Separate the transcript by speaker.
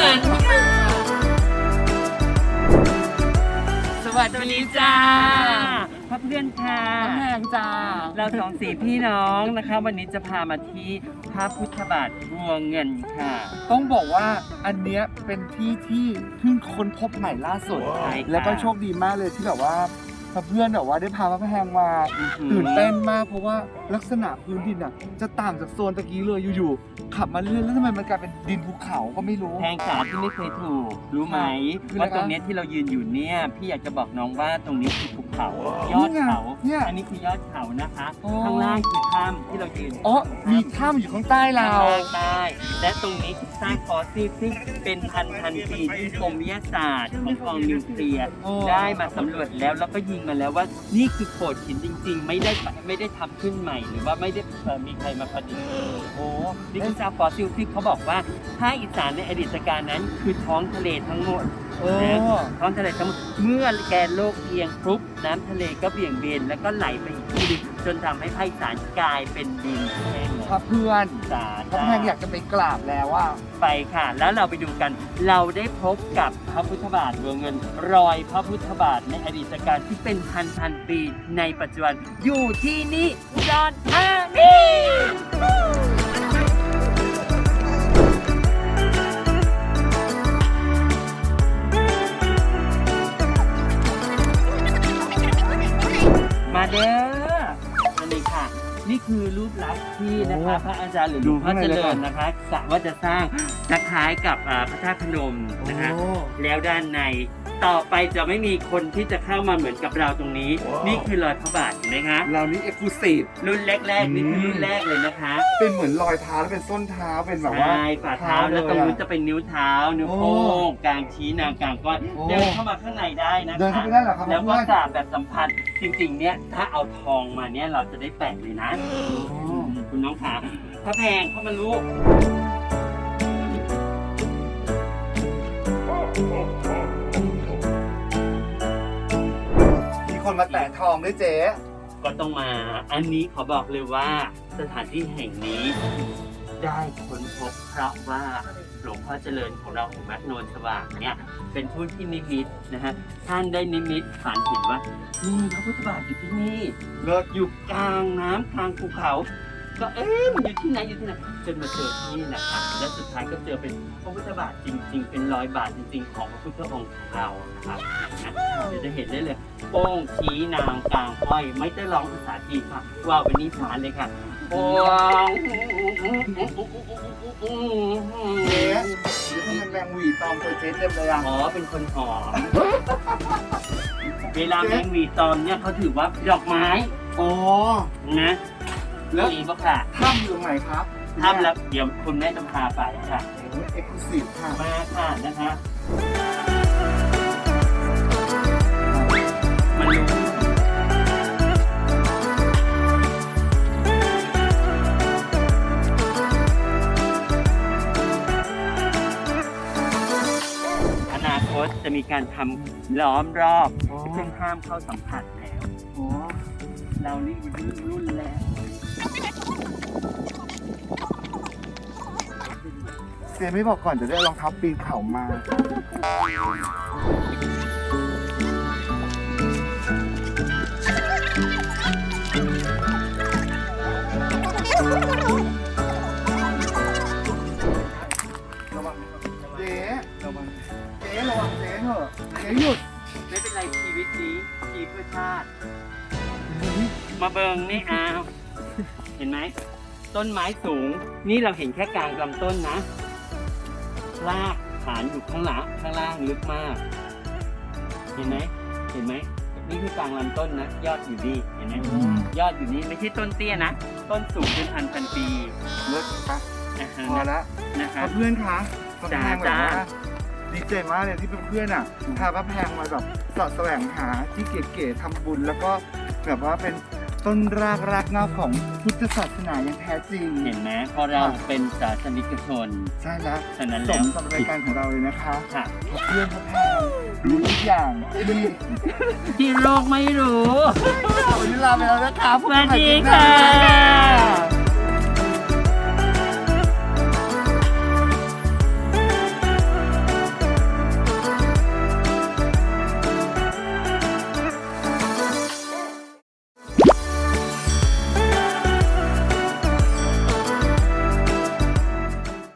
Speaker 1: วันค่ะสวัสดีจ้าพ่อเพื่อนค่ะ
Speaker 2: แพงจ้า
Speaker 1: เราสองสี่พี่น้องนะคะ วันนี้จะพามาที่พระพุทธบาทบัวเงินค่ะ
Speaker 2: ต้องบอกว่าอันเนี้ยเป็นที่ที่เพิ่งค้นพบใหม่ล่าสุด
Speaker 1: ใช่ค่ะ
Speaker 2: แล้วก็โชคดีมากเลยที่แบบว่าเพื่อนแบบว่าได้พาพระแพงมา
Speaker 1: อื้อหือ
Speaker 2: ตื่นเต้นมากเพราะว่าลักษณะพื้นดินอะ จะต่างจากโซนตะกี้เลยอยู่ๆ ขับมาเรื่อยๆแล้วทำไมมันกลายเป็นดินภูเขาก็ไม่รู้
Speaker 1: แพงจ๋าที่ไม่เคยถูก รู้ไหม
Speaker 2: คืออะไร
Speaker 1: ว่าตรงเนี้ยที่เรายืนอยู่เนี่ย พี่อยากจะบอกน้องว่าตรงนี้คือภูเขา ยอดเขา
Speaker 2: เนี่ย
Speaker 1: อันนี้คือยอดเขานะคะ
Speaker 2: อ๋อ
Speaker 1: ข้างล่างคือถ้ำที่เรายืน
Speaker 2: อ๋อมีถ้ำอยู่ข้างใต้เรา
Speaker 1: ข้างล่างได้และตรงนี้สร้างฟอสซิลซึ่งเป็นพันพันปีที่กรมวิทยาศาสตร์ของกองนิวเคลียร์
Speaker 2: โอ้
Speaker 1: ได้มาสำรวจแล้วแล้วก็ยิงมาแล้วว่า นี่คือโขดหินจริง ๆ ไม่ได้ไม่ได้ทำขึ้นใหม่ หรือว่าไม่ได้เอ่อมีใครมาประดิษฐ์ โอ้ นี่คือซากฟอสซิลที่เขาบอกว่าภาคอีสานในอดีตการนั้น คือท้องทะเลทั้งหมด
Speaker 2: โอ้
Speaker 1: ท้องทะเลทั้งหมดเมื่อแกนโลกเอียงปุ๊บน้ำทะเลก็เบี่ยงเบนแล้วก็ไหลไปอีกที่หนึงจนทำให้ภาคอีสานกลายเป็นดินแห้ง
Speaker 2: พระเพื่อน
Speaker 1: สา
Speaker 2: พระแพงอยากจะไปกราบแล้วว่า
Speaker 1: ไปค่ะ แล้วเราไปดูกัน เราได้พบกับพระพุทธบาทดวงเงิน รอยพระพุทธบาทในอดีตการที่เป็นพันพันๆปีในปัจจุบันอยู่ที่นี่อุดรธานี มาเด้ออันนี้ค่ะ นี่คือรูปลักษณ์ที่นะคะ
Speaker 2: โอ้
Speaker 1: พระอาจารย์หรือหลวงพ่อเจริญนะคะกะว่าจะสร้างคล้ายๆกับอ่าพระธาตุพนมนะคะ
Speaker 2: โอ้
Speaker 1: แล้วด้านใน ต่อไปจะไม่มีคนที่จะเข้ามาเหมือนกับเราตรงนี้นี่คือรอยพระบาทเห็นไหมคะ
Speaker 2: เรานี่เอ็กซ์คลูซีฟ
Speaker 1: รุ่นแรก ๆ นี่คือรุ่นแรกเลยนะคะ
Speaker 2: เป็นเหมือนรอยเท้าแล้วเป็นส้นเท้าเป็นแบบว่า
Speaker 1: ใช่ฝ่าเท้าแล้วตรงนู้นจะเป็นนิ้วเท้า นิ้วโป้งกลางชี้นางกลางก้อย
Speaker 2: โอ้
Speaker 1: เดินเข้ามาข้างในได้นะคะ
Speaker 2: เดินเข้าไปได้เหรอครับ
Speaker 1: แล้วก็
Speaker 2: เพื่อน
Speaker 1: กราบแบบสัมพันธ์จริงๆ เนี่ยถ้าเอาทองมาเนี่ยเราจะได้แปะเลยนะ คุณน้องขาพระแพงเข้ามาลูก
Speaker 2: มาแตะทองด้วยเจ๊
Speaker 1: ก็ต้องมา อันนี้ขอบอกเลยว่าสถานที่แห่งนี้ ได้ค้นพบเพราะว่าหลวงพ่อเจริญของเราของวัดโนนสว่างเนี่ยเป็นผู้ที่นิมิตนะฮะท่านได้นิมิตฝันเห็นว่ามีพระพุทธบาทอยู่ที่นี่
Speaker 2: เลิศ
Speaker 1: อยู่กลางน้ำกลางภูเขา ก็เอ๊ะมันอยู่ที่ไหนอยู่ที่ไหนจนมาเจอที่นี่แหละครับและสุดท้ายก็เจอเป็นพระพุทธบาทจริง ๆ เป็นรอยบาทจริง ๆ ของพระพุทธองค์ของเรานะครับนะเดี๋ยวจะเห็นได้เลยโป้งชี้นางกลางห้อยไม่ได้ร้องภาษาจีนค่ะว่าเป็นนิทานเลยค่ะโป้ง
Speaker 2: เจ๊เดี๋ยวทำไมแมงหวีตอมตัวเจ๊เต็มเลยอะ
Speaker 1: อ๋อเป็นคนหอมเวลาแมงหวีตอมเนี่ยเขาถือว่าดอกไม้
Speaker 2: อ๋อ
Speaker 1: นะ
Speaker 2: แล้ว
Speaker 1: นี่ก็ค่ะ
Speaker 2: ถ้ำอยู่ตรงไหนครับ
Speaker 1: ทำแล้วเดี๋ยวคุณแม่จะพาไปค่ะ
Speaker 2: เอ็กซ์คลูซีฟค่ะ
Speaker 1: มาค่ะนะคะ มันรู้อนาคตจะมีการทำล้อมรอบ
Speaker 2: อ๋อ
Speaker 1: ซึ่งห้ามเข้าสัมผัสแล้ว
Speaker 2: อ๋อ
Speaker 1: เรานี่รุ่นรุ่นแล้ว
Speaker 2: เจ๊ไม่บอกก่อนจะได้รองเท้าปีนเขามาระวังเจ๊ระวังเจ๊ระวังเจ๊เถอะเจ๊หยุด
Speaker 1: ไม่เป็นไรชีวิตนี้ชีเพื่อชาติ มาเบิงนี่อ้าว เห็นไหมต้นไม้สูง นี่เราเห็นแค่กลางลำต้นนะรากฐานอยู่ข้างหลังข้างล่างลึกมาก เห็นไหมเห็นไหมนี่คือกลางลำต้นนะ ยอดอยู่นี่เห็นไหมยอดอยู่นี่ไม่ใช่ต้นเตี้ยนะต้นสูงเป็นพันพันปี
Speaker 2: เลิศปะ
Speaker 1: นะฮะ
Speaker 2: พอละ
Speaker 1: นะครับ
Speaker 2: เพื่อนคะพระแพงแบบ
Speaker 1: จ้า
Speaker 2: ว่าดีใจมากเลยที่เพื่อนๆอะพาพระแพงมาแบบเสาะแสวงหาที่เก๋ๆทำบุญแล้วก็แบบว่าเป็น ต้นรากรากเหง้าของพุทธศาสนาอย่างแท้จริง
Speaker 1: เห็นไหมเพราะเราเป็นศาสนิกชน
Speaker 2: ใช่แล้ว
Speaker 1: ฉะนั้น
Speaker 2: ส
Speaker 1: แล้ว
Speaker 2: มกับรายการของเราเลยนะคะ
Speaker 1: ค่ะ
Speaker 2: เพื่อนพระแพงรู้ทุกอย่างที่
Speaker 1: ที่โลกไม่รู้
Speaker 2: วันนี้ลาไปแล้วนะคะ
Speaker 1: สวัสดี
Speaker 2: พบกันใหม่คลิปหน้า
Speaker 1: ค่ะ